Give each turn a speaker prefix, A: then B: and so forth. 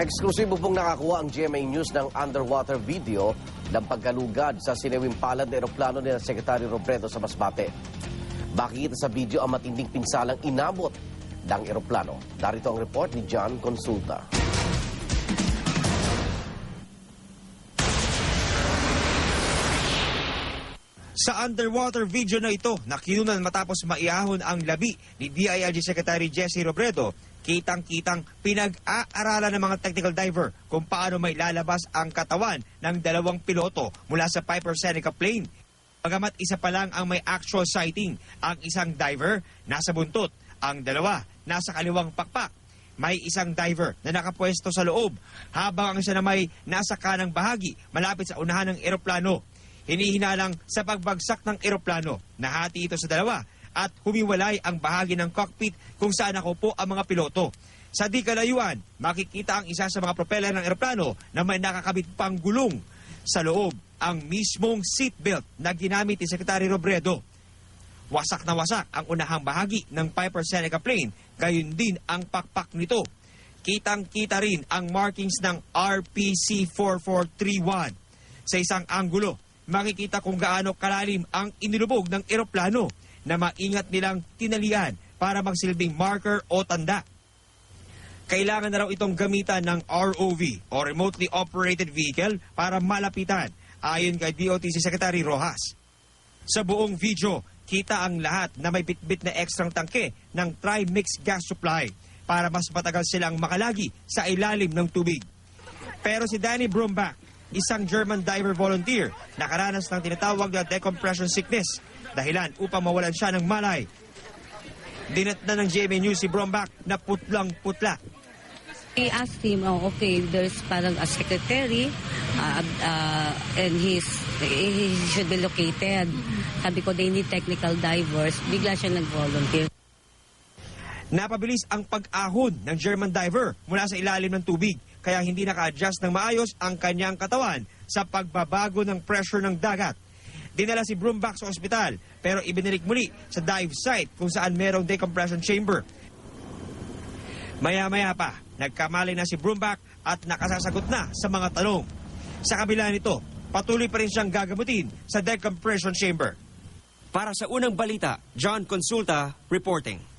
A: Eksklusibo pong nakakuha ang GMA News ng underwater video ng pagkalugad sa sinewing palad na eroplano ni Secretary Robredo sa Masbate. Makikita sa video ang matinding pinsalang inabot ng eroplano. Narito ang report ni John Consulta.
B: Sa underwater video na ito, nakinunan matapos maiahon ang labi ni DILG Secretary Jesse Robredo, kitang-kitang pinag-aaralan ng mga technical diver kung paano may lalabas ang katawan ng dalawang piloto mula sa Piper Seneca plane. Pagamat isa pa lang ang may actual sighting, ang isang diver nasa buntot, ang dalawa nasa kaliwang pakpak. May isang diver na nakapwesto sa loob habang ang isa na may nasa kanang bahagi malapit sa unahan ng eroplano. Hinihinalang sa pagbagsak ng eroplano, nahati ito sa dalawa at humiwalay ang bahagi ng cockpit kung saan nakaupo ang mga piloto. Sa di kalayuan, makikita ang isa sa mga propeller ng eroplano na may nakakabit pang gulong. Sa loob, ang mismong seatbelt na ginamit ni Secretary Robredo. Wasak na wasak ang unahang bahagi ng Piper Seneca plane, gayon din ang pakpak nito. Kitang-kita rin ang markings ng RPC-4431. Sa isang anggulo, makikita kung gaano kalalim ang inilubog ng eroplano na maingat nilang tinalian para magsilbing marker o tanda. Kailangan na raw itong gamitan ng ROV o Remotely Operated Vehicle para malapitan ayon kay DOTC Secretary Rojas. Sa buong video, kita ang lahat na may bitbit na ekstrang tangke ng Trimix gas supply para mas matagal silang makalagi sa ilalim ng tubig. Pero si Danny Brombach, isang German diver volunteer, nakaranas ng tinatawag na decompression sickness, dahilan upang mawalan siya ng malay. Dinat na ng GMA News si Brombach na putlang-putla.
C: I asked him, oh, okay, there's parang a secretary uh, uh, and he's, he should be located. Sabi ko, they need technical divers. Bigla siya nag-volunteer.
B: Napabilis ang pag-ahon ng German diver mula sa ilalim ng tubig kaya hindi naka-adjust ng maayos ang kanyang katawan sa pagbabago ng pressure ng dagat. Dinala si Broomback sa ospital pero ibinilik muli sa dive site kung saan merong decompression chamber. Maya-maya pa, nagkamali na si Broomback at nakasasagot na sa mga tanong. Sa kabila nito, patuloy pa rin siyang gagamutin sa decompression chamber. Para sa unang balita, John Consulta reporting.